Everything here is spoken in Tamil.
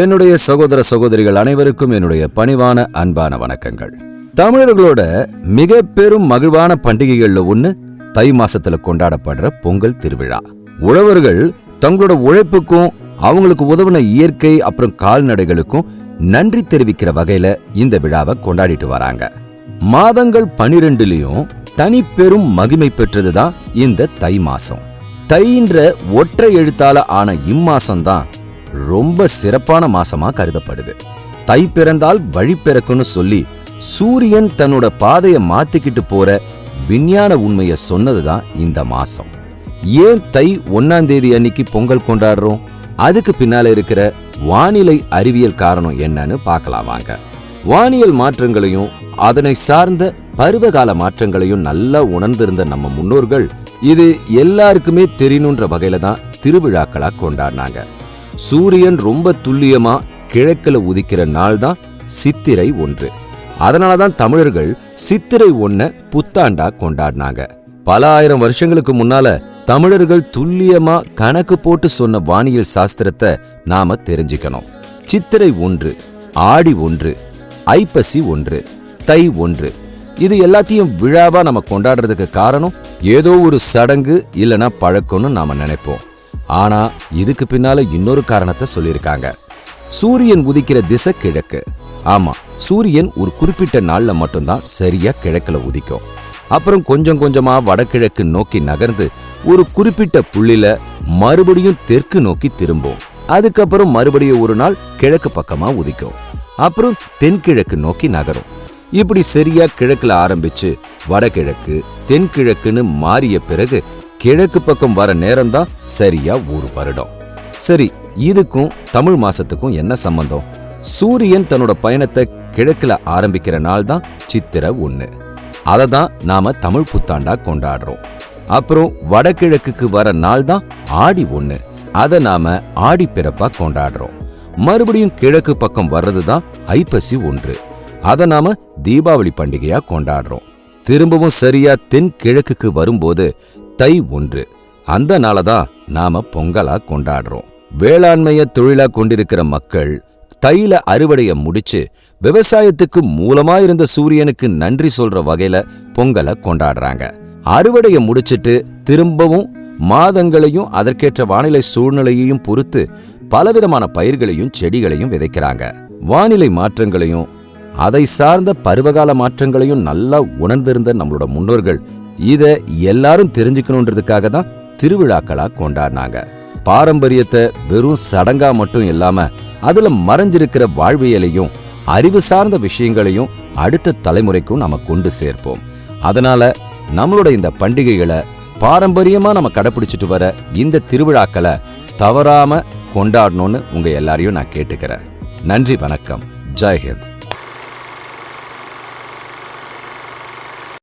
என்னுடைய சகோதர சகோதரிகள் அனைவருக்கும் என்னுடைய பணிவான அன்பான வணக்கங்கள். தமிழர்களோட மிக பெரும் மகிழ்வான பண்டிகைகள்ல ஒண்ணு தை மாசத்துல கொண்டாடப்படுற பொங்கல் திருவிழா. உழவர்கள் தங்களோட உழைப்புக்கும் அவங்களுக்கு உதவின இயற்கை அப்புறம் கால்நடைகளுக்கும் நன்றி தெரிவிக்கிற வகையில இந்த விழாவை கொண்டாடிட்டு வராங்க. மாதங்கள் பனிரெண்டுலயும் தனி பெரும் மகிமை பெற்றதுதான் இந்த தை மாசம். தைன்ற ஒற்றை எழுத்தால ஆன இம்மாசம் தான் ரொம்ப சிறப்பான மாசமா கருதப்படுது. தை பிறந்தால் வழி பிறக்குன்னு சொல்லி சூரியன் தன்னோட பாதையை மாத்திக்கிட்டு போற விஞ்ஞான உண்மையை சொன்னதுதான் இந்த மாசம். ஏன் தை ஒன்னாம் தேதி அன்னைக்கு பொங்கல் கொண்டாடுறோம்? அதுக்கு பின்னால இருக்கிற வானிலை அறிவியல் காரணம் என்னன்னு பார்க்கலாம் வாங்க. வானியல் மாற்றங்களையும் அதனை சார்ந்த பருவகால மாற்றங்களையும் நல்லா உணர்ந்திருந்த நம்ம முன்னோர்கள் இது எல்லாருக்குமே தெரியணுன்ற வகையில தான் திருவிழாக்களா கொண்டாடினாங்க. சூரியன் ரொம்ப துல்லியமா கிழக்குல உதிக்கிற நாள் தான் சித்திரை ஒன்று. அதனால தான் தமிழர்கள் சித்திரை ஒன்ன புத்தாண்டா கொண்டாடினாங்க. பல ஆயிரம் வருஷங்களுக்கு முன்னால தமிழர்கள் துல்லியமா கணக்கு போட்டு சொன்ன வானியல் சாஸ்திரத்தை நாம தெரிஞ்சுக்கணும். சித்திரை ஒன்று ஆடி ஒன்று ஐப்பசி ஒன்று தை ஒன்று. இது எல்லாத்தையும் விழாவா நம்ம கொண்டாடுறதுக்கு காரணம் ஏதோ ஒரு சடங்கு இல்லனா பழக்கம்னு நாம நினைப்போம். ஆனா இதுக்கு பின்னால இன்னொரு காரணத்தை சொல்லியிருக்காங்க. சூரியன் உதிக்கிற திசை கிழக்கு. ஆமா சூரியன் ஒரு குறிப்பிட்ட நாள்ல மட்டும்தான் சரியா கிழக்குல உதிக்கும். அப்புறம் கொஞ்சம் கொஞ்சமா வடகிழக்கு நோக்கி நகர்ந்து ஒரு குறிப்பிட்ட புள்ளில மறுபடியும் தெற்கு நோக்கி திரும்பும். அதுக்கப்புறம் மறுபடியும் ஒரு நாள் கிழக்கு பக்கமா உதிக்கும். அப்புறம் தென்கிழக்கு நோக்கி நகரும். இப்படி சரியா கிழக்குல ஆரம்பிச்சு வடகிழக்கு தென்கிழக்குன்னு மாறிய பிறகு கிழக்கு பக்கம் வர நேரம்தான் சரியா ஒரு வருடம். சரி இதுக்கும் தமிழ் மாசத்துக்கும் என்ன சம்பந்தம்? சூரியன் தன்னோட பயணத்தை கிழக்குல ஆரம்பிக்கிற நாள் தான் சித்திரை ஒன்று அதை தான் நாம தமிழ் புத்தாண்டா கொண்டாடுறோம். அப்புறம் வடகிழக்குக்கு வர நாள் தான் ஆடி ஒன்று அதை நாம ஆடி பிறப்பா கொண்டாடுறோம். மறுபடியும் கிழக்கு பக்கம் வர்றது தான் ஐப்பசி ஒன்று. அதை நாம தீபாவளி பண்டிகையா கொண்டாடுறோம். திரும்பவும் சரியா தென் கிழக்குக்கு வரும்போது தை ஒன்று. அந்த நாளை தான் நாம பொங்கலா கொண்டாடுறோம். வேளாண்மைய தொழிலா கொண்டிருக்கிற மக்கள் தைல அறுவடைய முடிச்சு விவசாயத்துக்கு மூலமா இருந்த சூரியனுக்கு நன்றி சொல்ற வகையில பொங்கலை கொண்டாடுறாங்க. அறுவடைய முடிச்சிட்டு திரும்பவும் மாதங்களையும் அதற்கேற்ற வானிலை சூழ்நிலையையும் பொறுத்து பலவிதமான பயிர்களையும் செடிகளையும் விதைக்கிறாங்க. வானிலை மாற்றங்களையும் அதை சார்ந்த பருவகால மாற்றங்களையும் நல்லா உணர்ந்திருந்த நம்மளோட முன்னோர்கள் இத எல்லாரும் தெரிஞ்சுக்கணுன்றதுக்காக தான் திருவிழாக்களா கொண்டாடினாங்க. பாரம்பரியத்தை வெறும் சடங்கா மட்டும் இல்லாம அதுல மறைஞ்சிருக்கிற வாழ்வியலையும் அறிவு சார்ந்த விஷயங்களையும் அடுத்த தலைமுறைக்கும் நாம கொண்டு சேர்ப்போம். அதனால நம்மளோட இந்த பண்டிகைகளை பாரம்பரியமா நம்ம கடைபிடிச்சிட்டு வர இந்த திருவிழாக்களை தவறாம கொண்டாடணும்னு உங்க எல்லாரையும் நான் கேட்டுக்கிறேன். நன்றி வணக்கம். ஜெய்ஹிந்த்